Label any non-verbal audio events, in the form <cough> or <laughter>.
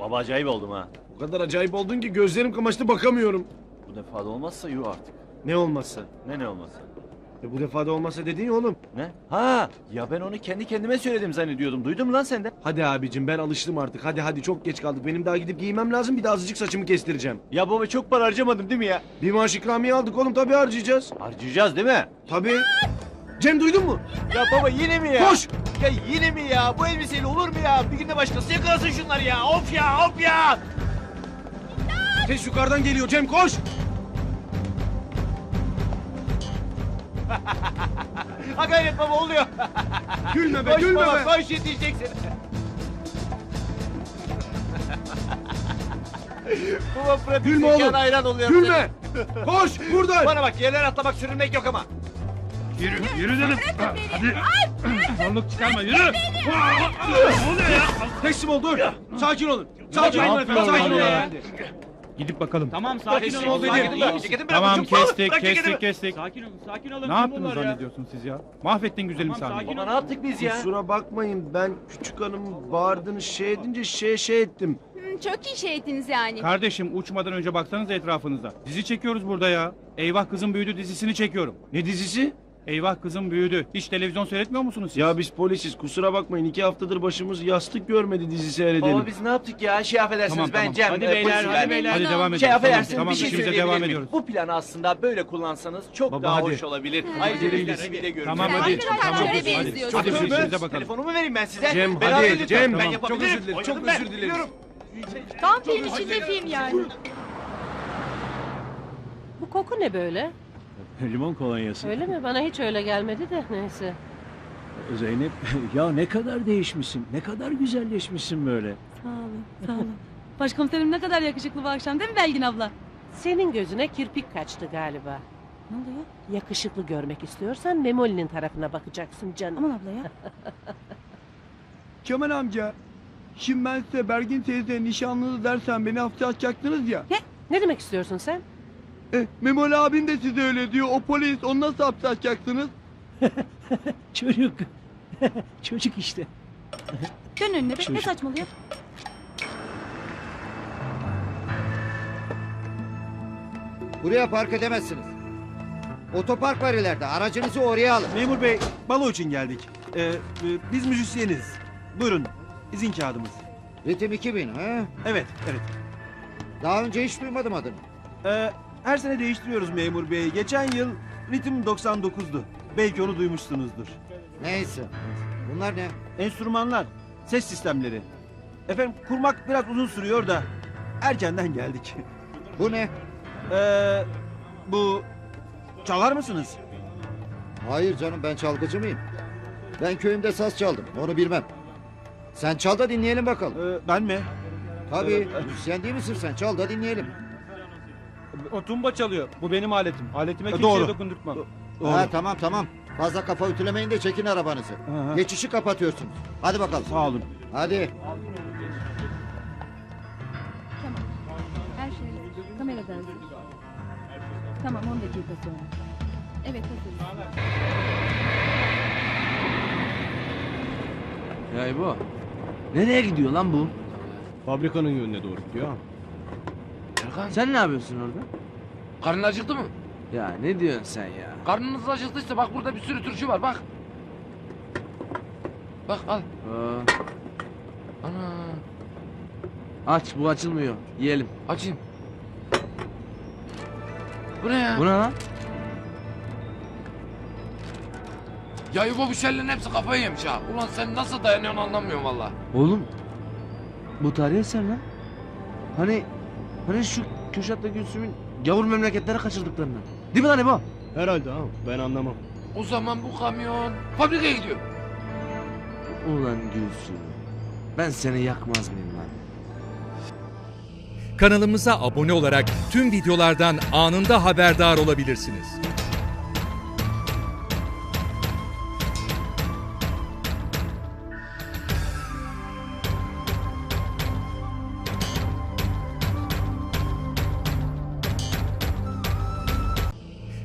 Baba acayip oldum ha. O kadar acayip oldun ki gözlerim kamaştı bakamıyorum. Bu defa da olmazsa yuh artık. Ne olmazsa. Ne ne olmazsa. E bu defa da olmazsa dedin ya oğlum. Ne? Ha ya ben onu kendi kendime söyledim zannediyordum. Duydun mu lan sen de? Hadi abicim ben alıştım artık. Hadi hadi çok geç kaldık. Benim daha gidip giymem lazım. Bir de azıcık saçımı kestireceğim. Ya baba çok para harcamadım değil mi ya? Bir maaş ikramiye aldık oğlum tabii harcayacağız. Harcayacağız değil mi? Tabii. Cem duydun mu? Ya baba yine mi ya? Koş! Ya yine mi ya? Bu elbiseyle olur mu ya? Bir günde başkası yakalasın şunları ya. Of ya of ya. Ses yukarıdan geliyor Cem koş! Ha gayret baba oluyor. Gülme be koş gülme baba be! koş yetişeceksin. baba pratik Gülme oğlum. hayran oluyorum. Gülme! Koş buradan! Bana bak yerler atlamak sürünmek yok ama. Yürü, yürü dedim. Hadi. Zorluk çıkarma, yürü. Ne oluyor ya? Teslim ol dur. Sakin olun. Sakin olun efendim. Sakin olun. Gidip bakalım. Tamam sakin Sakin olun. ol Sakin dedim. olun. Ceketimi bırak Tamam bakayım. kestik, Bırak ceketimi. kestik, kestik. Sakin olun. Sakin olun. Ne yaptınız zannediyorsunuz siz ya? Mahvettin güzelim Tamam, sahneyi. sakin Baba ne yaptık biz ya? Kusura bakmayın ben küçük hanım bağırdığını şey edince şey şey ettim. Hı, Çok iyi şey ettiniz yani. Kardeşim uçmadan önce baksanız etrafınıza. Dizi çekiyoruz burada ya. Eyvah kızım büyüdü dizisini çekiyorum. Ne dizisi? Eyvah kızım büyüdü. Hiç televizyon seyretmiyor musunuz siz? Ya biz polisiz kusura bakmayın iki haftadır başımız yastık görmedi dizi seyredelim. Baba biz ne yaptık ya? Şey affedersiniz Tamam, ben tamam. Cem. Hadi e, beyler, polisim hadi ben. beyler. Hadi devam edelim. Şey affedersiniz tamam, bir şey işimize söyleyebilir devam miyim? ediyoruz. Bu planı aslında böyle kullansanız çok Baba, daha hadi. hoş olabilir. Ayrıca değiliz. renkleri bile görürüz. Tamam hadi. hakikaten Tamam hadi. benziyorsun. Hadi Çok işimize özür bakalım. Telefonumu vereyim ben size. Cem, Beraber hadi, lütfen. Cem. Ben Tamam, yapabilirim. çok özür dilerim, çok Oynadım ben, özür dileriz. biliyorum. Tam film içinde film yani. Bu koku ne böyle? Limon kolonyası. Öyle mi? Bana hiç öyle gelmedi de neyse. Zeynep <laughs> ya ne kadar değişmişsin. Ne kadar güzelleşmişsin böyle. Sağ olun, sağ olun. Başkomiserim ne kadar yakışıklı bu akşam değil mi Belgin abla? Senin gözüne kirpik kaçtı galiba. Ne oluyor? Yakışıklı görmek istiyorsan Memoli'nin tarafına bakacaksın canım. Aman abla ya. <laughs> Kemal amca, şimdi ben size Bergin teyze nişanlınız dersen beni hapse atacaksınız ya. Ne demek istiyorsun sen? E, Memoli abim de size öyle diyor. O polis, onu nasıl hapse atacaksınız? <laughs> Çocuk. <laughs> Çocuk işte. Dön önüne be. Ne Çocuk. saçmalıyor? Buraya park edemezsiniz. Otopark var ileride. Aracınızı oraya alın. Memur bey, balo için geldik. Ee, e, biz müzisyeniz. Buyurun, izin kağıdımız. Ritim 2000 ha? Evet, evet. Daha önce hiç duymadım adını. Ee, her sene değiştiriyoruz memur bey. Geçen yıl ritim 99'du. Belki onu duymuşsunuzdur. Neyse. Bunlar ne? Enstrümanlar, ses sistemleri. Efendim kurmak biraz uzun sürüyor da erkenden geldik. Bu ne? Ee, bu çalar mısınız? Hayır canım ben çalgıcı mıyım? Ben köyümde saz çaldım. Onu bilmem. Sen çal da dinleyelim bakalım. Ee, ben mi? Tabii. Müzisyen değil misin sen? Çal da dinleyelim. O tumba çalıyor. Bu benim aletim. Aletime E, kimseye doğru. dokundurtmam. Doğru. Ha tamam tamam. Fazla kafa ütülemeyin de çekin arabanızı. Hı. Geçişi kapatıyorsunuz. Hadi bakalım. Sağ olun. Hadi. Her şey kameradan. Tamam 10 dakika sonra. Evet hazırız. Ya İbo. Nereye gidiyor lan bu? Fabrikanın yönüne doğru gidiyor. Sen ne yapıyorsun orada? Karnın acıktı mı? Ya ne diyorsun sen ya? Karnınız acıktıysa bak burada bir sürü turşu var bak. Bak al. Aa, Ana. aç bu açılmıyor. Yiyelim. Açayım. Bu ne ya? Bu ne lan? Ya İbo bu şellerin hepsi kafayı yemiş ha. Ulan sen nasıl dayanıyorsun anlamıyorum valla. Oğlum. Bu tarihi eser lan. Hani hani şu Köşat'ta Gülsüm'ün gavur memleketlere kaçırdıklarından. Değil mi lan İbo? Herhalde ha ben anlamam. O zaman bu kamyon fabrikaya gidiyor. Ulan Gülsüm. Ben seni yakmaz mıyım lan? Kanalımıza abone olarak tüm videolardan anında haberdar olabilirsiniz.